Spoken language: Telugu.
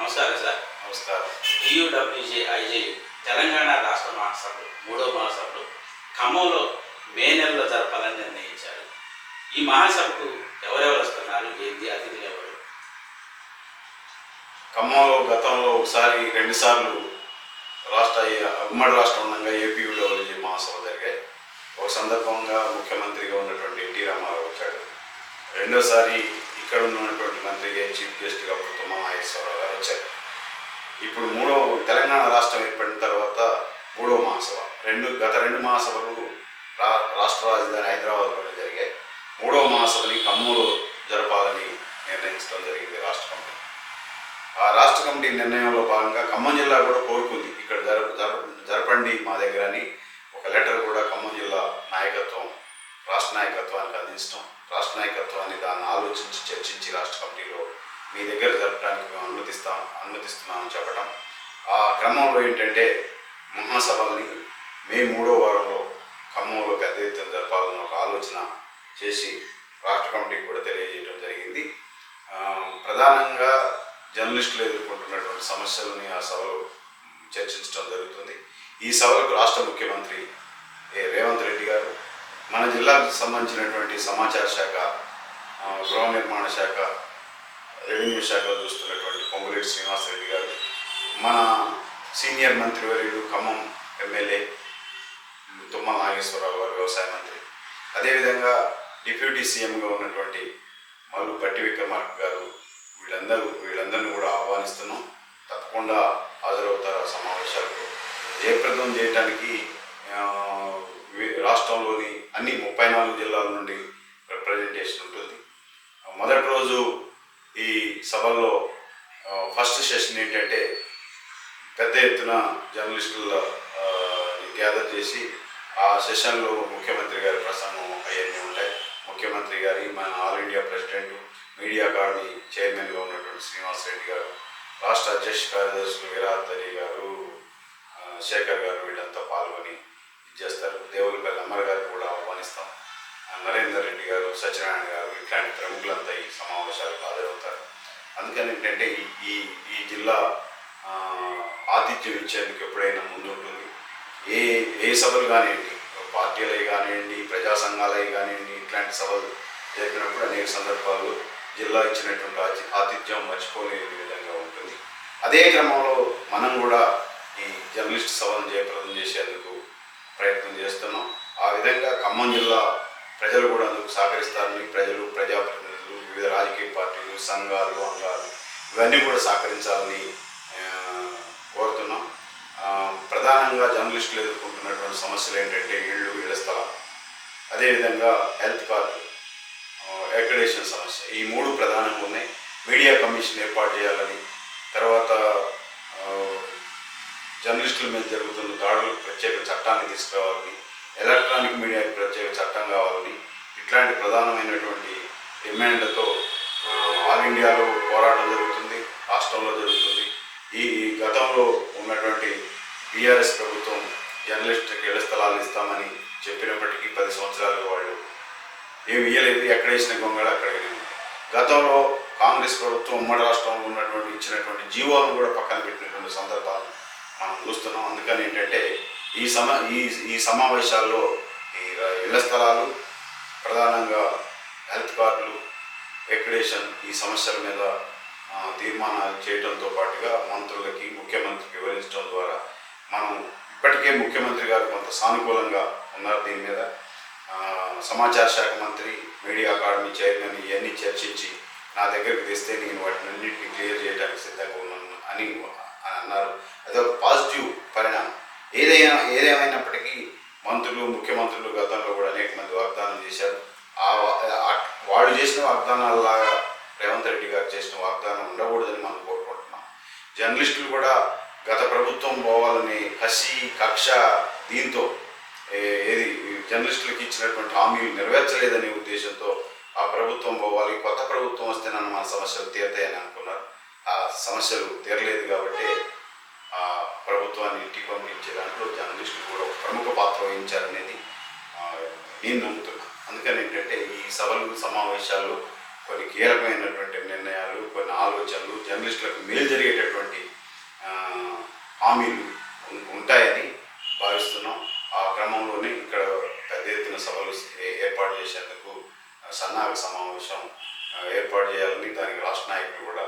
నమస్కారం సార్. నమస్కారం. టీయూడబ్ల్యూజే ఐజే తెలంగాణ రాష్ట్ర మహాసభలు మూడో మహాసభలు ఖమ్మంలో మే నెలలో జరపాలని నిర్ణయించారు. ఈ మహాసభకు ఎవరెవరు వస్తున్నారు? ఏంది అతిథులు ఎవరు? ఖమ్మంలో గతంలో ఒకసారి రెండుసార్లు రాష్ట్ర ఉమ్మడి రాష్ట్రం ఉండగా ఏపీ డబ్ల్యూజీ మహాసభ జరిగాయి. ఒక సందర్భంగా ముఖ్యమంత్రిగా ఉన్నటువంటి ఎన్టీ రామారావు వచ్చాడు. రెండోసారి ఇక్కడ ఉన్నటువంటి మంత్రిగా చీఫ్ గెస్ట్గా తుమ్మల నాగేశ్వరరావు వచ్చారు. ఇప్పుడు మూడో తెలంగాణ రాష్ట్రం ఏర్పడిన తర్వాత మూడో మహాసభ. రెండు గత రెండు మహాసభలు రా రాష్ట్ర రాజధాని హైదరాబాద్లోనే జరిగాయి. మూడో మహాసభని ఖమ్మంలో జరపాలని నిర్ణయించడం జరిగింది రాష్ట్ర కమిటీ. ఆ రాష్ట్ర కమిటీ నిర్ణయంలో భాగంగా ఖమ్మం జిల్లా కూడా కోరుకుంది. ఇక్కడ జరప జరప జరపండి మా దగ్గర అని ఒక లెటర్ కూడా ఖమ్మం జిల్లా నాయకత్వం రాష్ట్ర నాయకత్వానికి అందించడం రాష్ట్ర నాయకత్వాన్ని దాన్ని ఆలోచించి చర్చించి రాష్ట్ర కమిటీలో మీ దగ్గర జరపడానికి మేము అనుమతిస్తాం అనుమతిస్తున్నామని చెప్పడం ఆ క్రమంలో ఏంటంటే మహాసభల్ని మే మూడో వారంలో ఖమ్మంలో పెద్ద ఎత్తున జరపాలని ఒక ఆలోచన చేసి రాష్ట్ర కమిటీకి కూడా తెలియజేయడం జరిగింది. ప్రధానంగా జర్నలిస్టులు ఎదుర్కొంటున్నటువంటి సమస్యలని ఆ సభలో చర్చించడం జరుగుతుంది. ఈ సభలకు రాష్ట్ర ముఖ్యమంత్రి ఏ రేవంత్ రెడ్డి గారు మన జిల్లాకు సంబంధించినటువంటి సమాచార శాఖ గృహ నిర్మాణ శాఖ రెవెన్యూ శాఖలో చూస్తున్నటువంటి పొంగులేటి శ్రీనివాసరెడ్డి గారు మన సీనియర్ మంత్రివర్యుడు ఖమ్మం ఎమ్మెల్యే తుమ్మల నాగేశ్వరరావు గారు వ్యవసాయ మంత్రి. అదేవిధంగా డిప్యూటీ సీఎంగా ఉన్నటువంటి మల్లు పట్టి విక్రమార్క గారు వీళ్ళందరూ వీళ్ళందరినీ కూడా ఆహ్వానిస్తున్నాం. తప్పకుండా హాజరవుతారు ఆ సమావేశాలకు. జయప్రదం చేయడానికి రాష్ట్రంలోని అన్ని ముప్పై నాలుగు జిల్లాల నుండి రిప్రజెంటేషన్ ఉంటుంది. మొదటి రోజు ఈ సభల్లో ఫస్ట్ సెషన్ ఏంటంటే పెద్ద ఎత్తున జర్నలిస్టుల గ్యాదర్ చేసి ఆ సెషన్లో ముఖ్యమంత్రి గారి ప్రసంగం అవన్నీ ఉంటాయి. ముఖ్యమంత్రి గారి మన all India president media card చైర్మన్గా ఉన్నటువంటి శ్రీనివాస్ రెడ్డి గారు రాష్ట్ర అధ్యక్ష కార్యదర్శులు విరాట్ అలీ గారు శేఖర్ గారు వీళ్ళంతా పాల్గొని ఇది చేస్తారు. దేవులపల్లి అమ్మర్ గారు కూడా ఆహ్వానిస్తాం. నరేందర్ రెడ్డి గారు సత్యనారాయణ గారు ఇట్లాంటి ప్రముఖులంతా ఈ సమావేశాలకు హాజరవుతారు అందుకని ఏంటంటే ఈ ఈ జిల్లా ఆతిథ్యం ఇచ్చేందుకు ఎప్పుడైనా ముందుంటుంది. ఏ ఏ సభలు కానివ్వండి పార్టీలవి కానివ్వండి ప్రజా సంఘాలవి కానివ్వండి ఇట్లాంటి సభలు జరిపినప్పుడు అనేక సందర్భాల్లో జిల్లా ఇచ్చినటువంటి ఆతిథ్యం మర్చిపోలేని విధంగా ఉంటుంది. అదే క్రమంలో మనం కూడా ఈ జర్నలిస్ట్ సభను జయప్రదం చేసేందుకు ప్రయత్నం చేస్తున్నాం. ఆ విధంగా ఖమ్మం జిల్లా ప్రజలు కూడా అందుకు సహకరిస్తారని ప్రజలు ప్రజాప్రతినిధులు వివిధ రాజకీయ పార్టీలు సంఘాలు అంగాలు ఇవన్నీ కూడా సహకరించాలని కోరుతున్నాం. ప్రధానంగా జర్నలిస్టులు ఎదుర్కొంటున్నటువంటి సమస్యలు ఏంటంటే ఇళ్ళు ఇళ్ళ స్థలం. అదేవిధంగా హెల్త్ కార్డు అక్రిడేషన్ సమస్య. ఈ మూడు ప్రధానంగా ఉన్నాయి. మీడియా కమిషన్ ఏర్పాటు చేయాలని తర్వాత జర్నలిస్టుల మీద జరుగుతున్న దాడులకు ప్రత్యేక చట్టాన్ని తీసుకురావాలని ఎలక్ట్రానిక్ మీడియాకి ప్రత్యేక చట్టం కావాలని ఇట్లాంటి ప్రధానమైనటువంటి డిమాండ్లతో ఆల్ ఇండియాలో పోరాటం జరుగుతుంది రాష్ట్రంలో జరుగుతుంది. ఈ గతంలో ఉన్నటువంటి బీఆర్ఎస్ ప్రభుత్వం జర్నలిస్టుకి ఇళ్ళ స్థలాలు ఇస్తామని చెప్పినప్పటికీ పది సంవత్సరాలు వాళ్ళు ఏమి ఇయ్యలేదు. ఎక్కడ వేసిన గొంగళ అక్కడ గతంలో కాంగ్రెస్ ప్రభుత్వం ఉమ్మడి రాష్ట్రంలో ఉన్నటువంటి ఇచ్చినటువంటి జీవోను కూడా పక్కన పెట్టినటువంటి సందర్భాలు మనం చూస్తున్నాం. అందుకని ఏంటంటే ఈ సమ ఈ ఈ సమావేశాల్లో ఈ ఇళ్ళ స్థలాలు ప్రధానంగా హెల్త్ కార్డులు ఎక్రిడేషన్ ఈ సమస్యల మీద తీర్మానాలు చేయడంతో పాటుగా మంత్రులకి ముఖ్యమంత్రికి వివరించడం ద్వారా మనం ఇప్పటికే ముఖ్యమంత్రి గారు కొంత సానుకూలంగా ఉన్నారు దీని మీద. సమాచార శాఖ మంత్రి మీడియా అకాడమీ చైర్మన్ ఇవన్నీ చర్చించి నా దగ్గరికి తెస్తే నేను వాటిని అన్నింటినీ క్లియర్ చేయడానికి సిద్ధంగా ఉన్నాను అని అని అన్నారు. అదొక పాజిటివ్ పరిణామం. ఏదైనా ఏదేమైనప్పటికీ మంత్రులు ముఖ్యమంత్రులు గతంలో కూడా అనేక మంది వాగ్దానం చేశారు. ఆ వాళ్ళు చేసిన వాగ్దానాలలాగా రేవంత్ రెడ్డి గారు చేసిన వాగ్దానం ఉండకూడదని మనం కోరుకుంటున్నాం. జర్నలిస్టులు కూడా గత ప్రభుత్వం పోవాలని కసి కక్ష దీంతో ఏది జర్నలిస్టులకు ఇచ్చినటువంటి హామీలు నెరవేర్చలేదనే ఉద్దేశంతో ఆ ప్రభుత్వం పోవాలి. కొత్త ప్రభుత్వం వస్తే నన్ను మన సమస్యలు తీరుతాయని అనుకున్నారు. ఆ సమస్యలు తీరలేదు కాబట్టి ప్రభుత్వాన్ని ఇంటికి పంపించే దాంట్లో జర్నలిస్టులు కూడా ఒక ప్రముఖ పాత్ర వహించారనేది నేను నమ్ముతున్నా. అందుకని ఏంటంటే ఈ సభలు సమావేశాల్లో కొన్ని కీలకమైనటువంటి నిర్ణయాలు కొన్ని ఆలోచనలు జర్నలిస్టులకు మేలు జరిగేటటువంటి హామీలు ఉంటాయని భావిస్తున్నాం. ఆ క్రమంలోనే ఇక్కడ పెద్ద ఎత్తున సభలు ఏ- ఏర్పాటు చేసేందుకు సన్నాహక సమావేశం ఏర్పాటు చేయాలని దానికి రాష్ట్ర నాయకులు కూడా